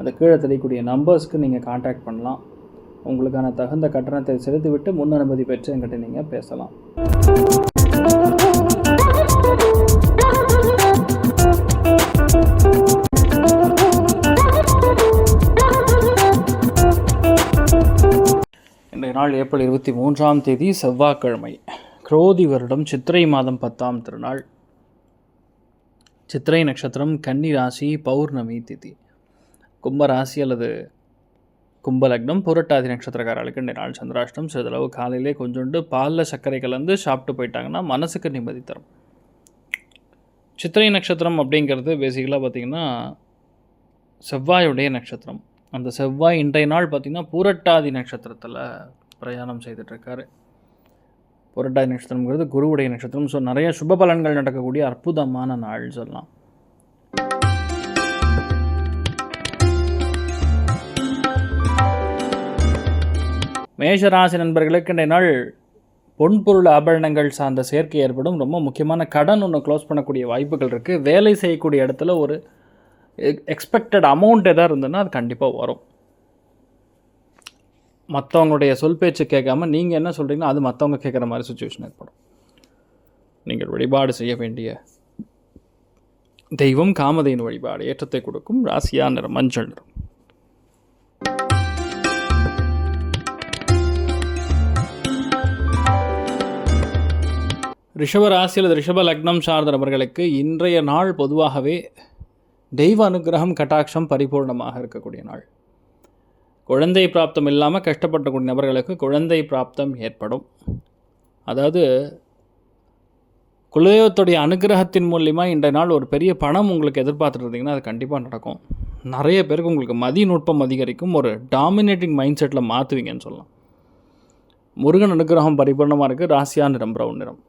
அந்த கீழே தெரியக்கூடிய நம்பர்ஸ்க்கு நீங்கள் காண்டாக்ட் பண்ணலாம். உங்களுக்கான தகுந்த கட்டணத்தை செலுத்திவிட்டு முன் அனுமதி பெற்று என்கிட்ட நீங்கள் பேசலாம். இன்றைய நாள் ஏப்ரல் இருபத்தி மூன்றாம் தேதி செவ்வாய்க்கிழமை. குரோதி வருடம் சித்திரை மாதம் பத்தாம் திருநாள். சித்திரை நட்சத்திரம் கன்னி ராசி பௌர்ணமி திதி. கும்பராசி அல்லது கும்பலக்னம் புரட்டாதி நட்சத்திரக்காரர்களுக்கு இந்த நாள் சந்திராஷ்டம். சிறிதளவு காலையிலே கொஞ்சோண்டு பாலில் சர்க்கரை கலந்து சாப்பிட்டு போயிட்டாங்கன்னா மனசுக்கு நிம்மதி தரும். சித்திரை நட்சத்திரம் அப்படிங்கிறது பேசிக்கலாக பார்த்திங்கன்னா செவ்வாயுடைய நட்சத்திரம். அந்த செவ்வாய் இன்றைய நாள் பார்த்திங்கன்னா பூரட்டாதி நட்சத்திரத்தில் பிரயாணம் செய்துட்ருக்காரு. புரட்டாதி நட்சத்திரம்ங்கிறது குருவுடைய நட்சத்திரம். ஸோ நிறைய சுப பலன்கள் நடக்கக்கூடிய அற்புதமான நாள் சொல்லலாம். மேஷராசி நண்பர்களுக்கு இன்றைய நாள் பொன்பொருள் ஆபரணங்கள் சார்ந்த சேர்க்கை ஏற்படும். ரொம்ப முக்கியமான கடன் ஒன்று க்ளோஸ் பண்ணக்கூடிய வாய்ப்புகள் இருக்குது வேலை செய்யக்கூடிய இடத்துல ஒரு எக்ஸ்பெக்டட் அமௌண்ட் எதாவது இருந்ததுன்னா அது கண்டிப்பாக வரும். மற்றவங்களுடைய சொல் பேச்சு கேட்காம நீங்கள் என்ன சொல்கிறீங்களோ அது மற்றவங்க கேட்குற மாதிரி சுச்சுவேஷன் ஏற்படும். நீங்கள் வழிபாடு செய்ய வேண்டிய தெய்வம் காமதையின் வழிபாடு ஏற்றத்தை கொடுக்கும். ராசியா நிறம் மஞ்சள் நிறம். ரிஷபராசி அல்லது ரிஷப லக்னம் சார்ந்த நபர்களுக்கு இன்றைய நாள் பொதுவாகவே தெய்வ அனுகிரகம் கட்டாட்சம் பரிபூர்ணமாக இருக்கக்கூடிய நாள். குழந்தை பிராப்தம் இல்லாமல் கஷ்டப்பட்டக்கூடிய நபர்களுக்கு குழந்தை பிராப்தம் ஏற்படும். அதாவது குலதெய்வத்துடைய அனுகிரகத்தின் மூலியமாக இன்றைய நாள் ஒரு பெரிய பணம் உங்களுக்கு எதிர்பார்த்துட்டு இருந்தீங்கன்னா அது கண்டிப்பாக நடக்கும். நிறைய பேருக்கு உங்களுக்கு மதி நுட்பம் அதிகரிக்கும் ஒரு டாமினேட்டிங் மைண்ட் செட்டில் மாற்றுவீங்கன்னு சொல்லலாம். முருகன் அனுகிரகம் பரிபூர்ணமாக இருக்குது ராசியா நிறம் பிரவுன் நிறம்.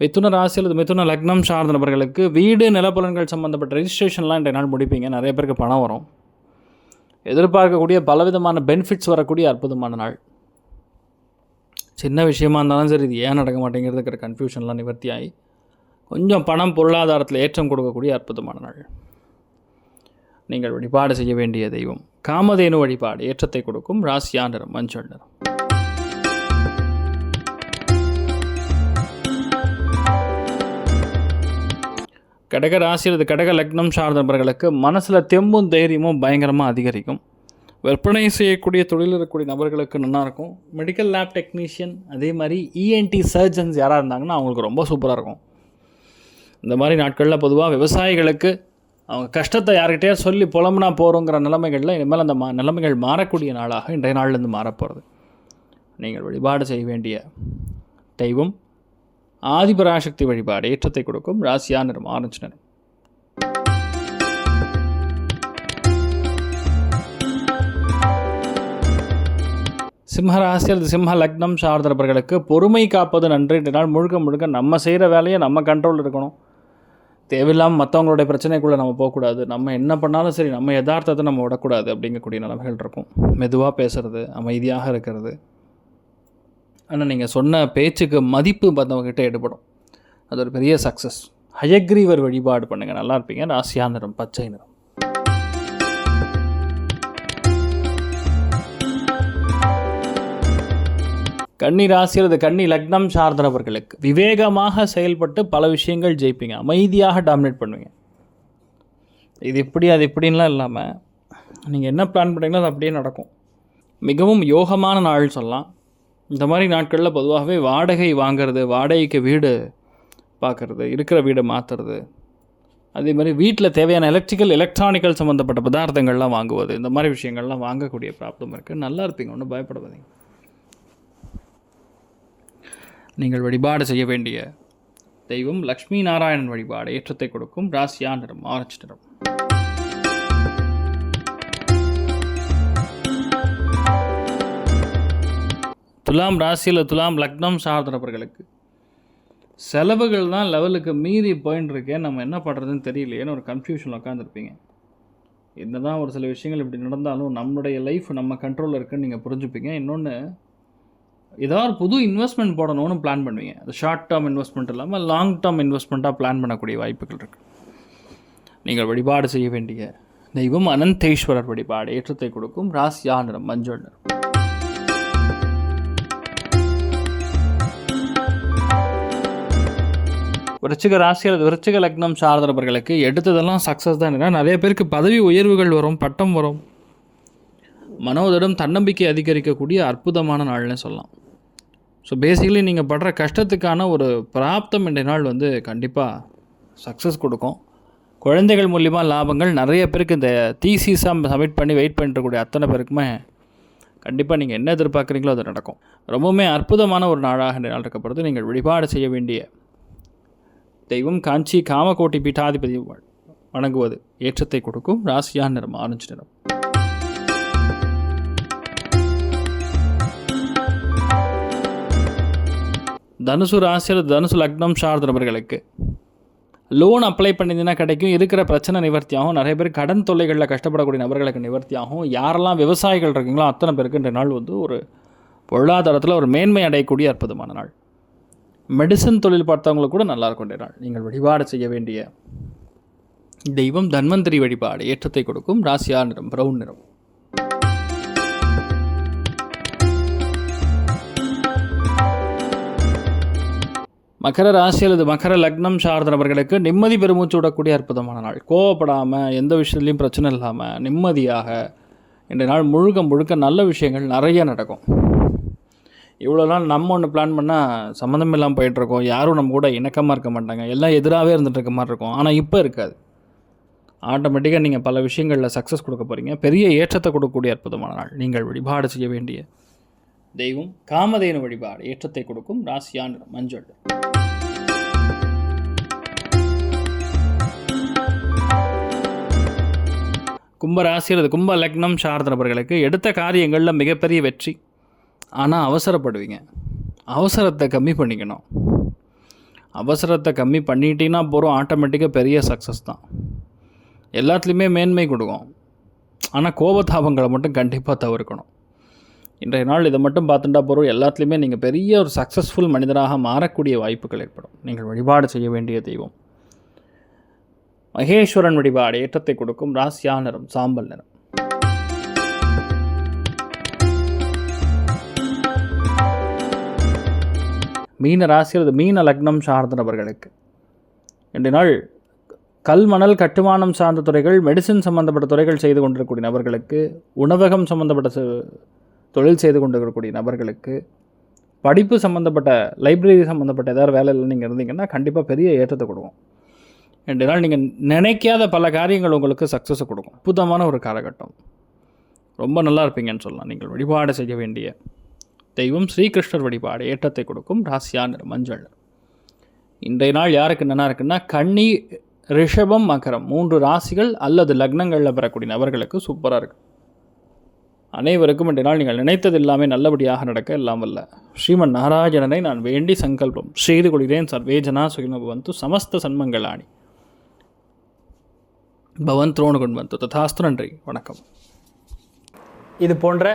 மிதுன ராசி அல்லது மிதுன லக்னம் சார்ந்த நபர்களுக்கு வீடு நிலப்பலன்கள் சம்மந்தப்பட்ட ரெஜிஸ்ட்ரேஷன்லாம் இன்றைய நாள் முடிப்பீங்க. நிறைய பேருக்கு பணம் வரும். எதிர்பார்க்கக்கூடிய பலவிதமான பெனிஃபிட்ஸ் வரக்கூடிய அற்புதமான நாள். சின்ன விஷயமா இருந்தாலும் சரி இது ஏன் நடக்க மாட்டேங்கிறதுக்கிற கன்ஃபியூஷன்லாம் நிவர்த்தி ஆகி கொஞ்சம் பணம் பொருளாதாரத்தில் ஏற்றம் கொடுக்கக்கூடிய அற்புதமான நாள். நீங்கள் வழிபாடு செய்ய வேண்டிய தெய்வம். காமதேனு வழிபாடு ஏற்றத்தை கொடுக்கும். ராசியா நிறம் மஞ்சள் நிறம். கடக ராசி அல்லது கடக லக்னம் சார்ந்த நபர்களுக்கு மனசில் தெம்பும் தைரியமும் பயங்கரமாக அதிகரிக்கும். விற்பனை செய்யக்கூடிய தொழில் இருக்கக்கூடிய நபர்களுக்கு நல்லாயிருக்கும் மெடிக்கல் லேப் டெக்னீஷியன் அதே மாதிரி இஎன்டி சர்ஜன்ஸ் யாராக இருந்தாங்கன்னா அவங்களுக்கு ரொம்ப சூப்பராக இருக்கும். இந்த மாதிரி நாட்களில் பொதுவாக விவசாயிகளுக்கு அவங்க கஷ்டத்தை யார்கிட்டயே சொல்லி புலம்புனா போகிறோங்கிற நிலைமைகளில் இனிமேல் அந்த மா நிலைமைகள் மாறக்கூடிய நாளாக இன்றைய நாள்லேருந்து மாறப்போகிறது நீங்கள் வழிபாடு செய்ய வேண்டிய தெய்வம் ஆதிபராசக்தி வழிபாடு ஏற்றத்தை கொடுக்கும் ராசியா நிறம் ஆரஞ்சு நிறம். சிம்மராசி அல்லது சிம்ம லக்னம் சார்ந்தவர்களுக்கு பொறுமை காப்பது நன்று. இன்றைய நாள் முழுக்க முழுக்க நம்ம செய்கிற வேலையை நம்ம கண்ட்ரோல் இருக்கணும். தேவையில்லாமல் மற்றவங்களுடைய பிரச்சனைக்குள்ளே நம்ம போகக்கூடாது. நம்ம என்ன பண்ணாலும் சரி நம்ம யதார்த்தத்தை நம்ம விடக்கூடாது அப்படிங்கக்கூடிய நிலைமைகள் இருக்கும். மெதுவாக பேசுகிறது அமைதியாக இருக்கிறது. ஆனால் நீங்கள் சொன்ன பேச்சுக்கு மதிப்பு மற்றவங்ககிட்ட எடுபடும். அது ஒரு பெரிய சக்ஸஸ் ஹயக்ரீவர் வழிபாடு பண்ணுங்கள் நல்லா இருப்பீங்க. ராசியா நிறம் பச்சை நிறம். கன்னி ராசி அல்லது கன்னி லக்னம் சார்ந்தவர்களுக்கு விவேகமாக செயல்பட்டு பல விஷயங்கள் ஜெயிப்பீங்க. அமைதியாக டாமினேட் பண்ணுவீங்க. இது இப்படி அது இப்படின்லாம் இல்லாமல் நீங்கள் என்ன பிளான் பண்ணுறீங்களோ அது அப்படியே நடக்கும். மிகவும் யோகமான நாள் சொல்லலாம். இந்த மாதிரி நாட்களில் பொதுவாகவே வாடகை வாங்கிறது வாடகைக்கு வீடு பார்க்குறது இருக்கிற வீடை மாற்றுறது அதே மாதிரி வீட்டில் தேவையான எலக்ட்ரிக்கல் எலக்ட்ரானிக்கல் சம்மந்தப்பட்ட பதார்த்தங்கள்லாம் வாங்குவது இந்த மாதிரி விஷயங்கள்லாம் வாங்கக்கூடிய ப்ராப்ளம் இருக்குது நல்லா இருப்பீங்க ஒன்றும் பயப்படாதீங்க. நீங்கள் வழிபாடு செய்ய வேண்டிய தெய்வம் லக்ஷ்மி நாராயணன் வழிபாடு ஏற்றத்தை கொடுக்கும் ராசியா நிறம் ஆரஞ்சு நிறம். துலாம் ராசியில் துலாம் லக்னம் சார்ந்தவர்களுக்கு செலவுகள் தான் லெவலுக்கு மீறி போயின்னு இருக்கேன் நம்ம என்ன பண்ணுறதுன்னு தெரியலையேன்னு ஒரு கன்ஃபியூஷனில் உட்காந்துருப்பீங்க என்னதான் ஒரு சில விஷயங்கள் இப்படி நடந்தாலும் நம்மளுடைய லைஃப் நம்ம கண்ட்ரோலில் இருக்குன்னு நீங்கள் புரிஞ்சுப்பீங்க. இன்னொன்று ஏதாவது புது இன்வெஸ்ட்மெண்ட் போடணும்னு பிளான் பண்ணுவீங்க. அது ஷார்ட் டேர்ம் இன்வெஸ்ட்மெண்ட் இல்லாமல் லாங் டேர்ம் இன்வெஸ்ட்மெண்ட்டாக பிளான் பண்ணக்கூடிய வாய்ப்புகள் இருக்குது நீங்கள் வழிபாடு செய்ய வேண்டிய தெய்வம் அனந்தேஸ்வரர் வழிபாடு ஏற்றத்தை கொடுக்கும். ராசியா நிறம் மஞ்சள் நிறம். விருச்சிக ராசியில் விருச்சிக லக்னம் சார்ந்தவர்களுக்கு எடுத்ததெல்லாம் சக்ஸஸ் தான் ஏன்னா நிறைய பேருக்கு பதவி உயர்வுகள் வரும் பட்டம் வரும். மனோதிடம் தன்னம்பிக்கை அதிகரிக்கக்கூடிய அற்புதமான நாள்னு சொல்லலாம். ஸோ பேசிக்கலி நீங்கள் படுற கஷ்டத்துக்கான ஒரு பிராப்தம் என்ற நாள் வந்து கண்டிப்பாக சக்ஸஸ் கொடுக்கும். குழந்தைகள் மூலிமா லாபங்கள் நிறைய பேருக்கு இந்த தீசிஸாக சப்மிட் பண்ணி வெயிட் பண்ணிருக்கக்கூடிய அத்தனை பேருக்குமே கண்டிப்பாக நீங்கள் என்ன எதிர்பார்க்குறீங்களோ அது நடக்கும். ரொம்பவுமே அற்புதமான ஒரு நாளாக இந்த நாள் இருக்கப்படுறது நீங்கள் வழிபாடு செய்ய வேண்டிய தெய்வம் காஞ்சி காமகோட்டி பீட்டாதிபதி வ- வணங்குவது ஏற்றத்தை கொடுக்கும். ராசியா நிறம் ஆரஞ்சு நிறம். தனுசு ராசியில் தனுசு லக்னம் சார்ந்தவர்களுக்கு லோன் அப்ளை பண்ணியிருந்தீங்கன்னா கிடைக்கும். இருக்கிற பிரச்சனை நிவர்த்தியாகும். நிறைய பேர் கடன் தொல்லைகளில் கஷ்டப்படக்கூடிய நபர்களுக்கு நிவர்த்தியாகும். யாரெல்லாம் விவசாயிகள் இருக்கீங்களோ அத்தனை பேருக்கு இந்த நாள் வந்து ஒரு பொருளாதாரத்தில் ஒரு மேன்மை அடையக்கூடிய அற்புதமான நாள். மெடிசன் தொழில் பார்த்தவங்களுக்கு கூட நல்லா இருக்கும் நாள் நீங்கள் வழிபாடு செய்ய வேண்டிய தெய்வம் தன்வந்திரி வழிபாடு ஏற்றத்தை கொடுக்கும். ராசியா நிறம் பிரவுன் நிறம். மகர ராசி அல்லது மகர லக்னம் சார்ந்தவர்களுக்கு நிம்மதி பெருமூச்சு விடக்கூடிய அற்புதமான நாள். கோவப்படாமல் எந்த விஷயத்துலையும் பிரச்சனை இல்லாமல் நிம்மதியாக இன்றைய நாள் முழுக்க முழுக்க நல்ல விஷயங்கள் நிறைய நடக்கும். இவ்வளோ நாள் நம்ம ஒன்று பிளான் பண்ணால் சம்மந்தம் இல்லாமல் போயிட்டுருக்கோம். யாரும் நம்ம கூட இணக்கமாக இருக்க மாட்டாங்க. எல்லாம் எதிராகவே இருந்துகிட்டு இருக்க மாதிரி இருக்கும். ஆனால் இப்போ இருக்காது. ஆட்டோமேட்டிக்காக நீங்கள் பல விஷயங்களில் சக்ஸஸ் கொடுக்க போகிறீங்க பெரிய ஏற்றத்தை கொடுக்கக்கூடிய அற்புதமான நாள். நீங்கள் வழிபாடு செய்ய வேண்டிய தெய்வம் காமதேனு வழிபாடு ஏற்றத்தை கொடுக்கும் ராசியான் மஞ்சள். கும்ப ராசி அல்லது கும்ப லக்னம் சார்ந்தவர்களுக்கு எடுத்த காரியங்களில் மிகப்பெரிய வெற்றி. ஆனால் அவசரப்படுவீங்க. அவசரத்தை கம்மி பண்ணிக்கணும். அவசரத்தை கம்மி பண்ணிட்டீங்கன்னா போகிறோம் ஆட்டோமேட்டிக்காக பெரிய சக்ஸஸ் தான். எல்லாத்துலேயுமே மேன்மை கொடுக்கும். ஆனால் கோபதாபங்களை மட்டும் கண்டிப்பாக தவிர்க்கணும். இன்றைய நாள் இதை மட்டும் பார்த்துட்டா போகிறோம் எல்லாத்துலேயுமே நீங்கள் பெரிய ஒரு சக்ஸஸ்ஃபுல் மனிதராக மாறக்கூடிய வாய்ப்புகள் ஏற்படும். நீங்கள் வழிபாடு செய்ய வேண்டிய தெய்வம். மகேஸ்வரன் வழிபாடு ஏற்றத்தை கொடுக்கும். ராசியா நிறம் சாம்பல் நிறம். மீன ராசி அல்லது மீன லக்னம் சார்ந்த நபர்களுக்கு. இன்றைய நாள் கல் மணல் கட்டுமானம் சார்ந்த துறைகள் மெடிசின் சம்பந்தப்பட்ட துறைகள் செய்து கொண்டிருக்கக்கூடிய நபர்களுக்கு உணவகம் சம்பந்தப்பட்ட தொழில் செய்து கொண்டிருக்கக்கூடிய நபர்களுக்கு படிப்பு சம்மந்தப்பட்ட லைப்ரரி சம்மந்தப்பட்ட ஏதாவது வேலையில் நீங்கள் இருந்தீங்கன்னா கண்டிப்பாக பெரிய ஏற்றத்தை கொடுக்கும். ரெண்டு நாள் நீங்கள் நினைக்காத பல காரியங்கள் உங்களுக்கு சக்ஸஸை கொடுக்கும். அற்புதமான ஒரு காலகட்டம். ரொம்ப நல்லா இருப்பீங்கன்னு சொல்லலாம். நீங்கள் வழிபாடு செய்ய வேண்டிய தெய்வம் ஸ்ரீகிருஷ்ணர் வழிபாடு ஏற்றத்தை கொடுக்கும் ராசியா மஞ்சள். இன்றைய நாள் யாருக்கு என்னென்னா இருக்குன்னா கன்னி ரிஷபம் மகரம் மூன்று ராசிகள் அல்லது லக்னங்களில் பெறக்கூடிய நபர்களுக்கு சூப்பராக இருக்குது அனைவருக்கும் இன்றைய நாள் நீங்கள் நினைத்தது எல்லாமே நல்லபடியாக நடக்க எல்லாம் வல்ல ஸ்ரீமன் நாராயணனை நான் வேண்டி சங்கல்பம் செய்து கொள்கிறேன். சர்வேஜனா சுகினோ பவந்து சமஸ்த சன்மங்களாணி. பவன் துரோணு கொண்டு ததாஸ்து நன்றி. வணக்கம். இது போன்ற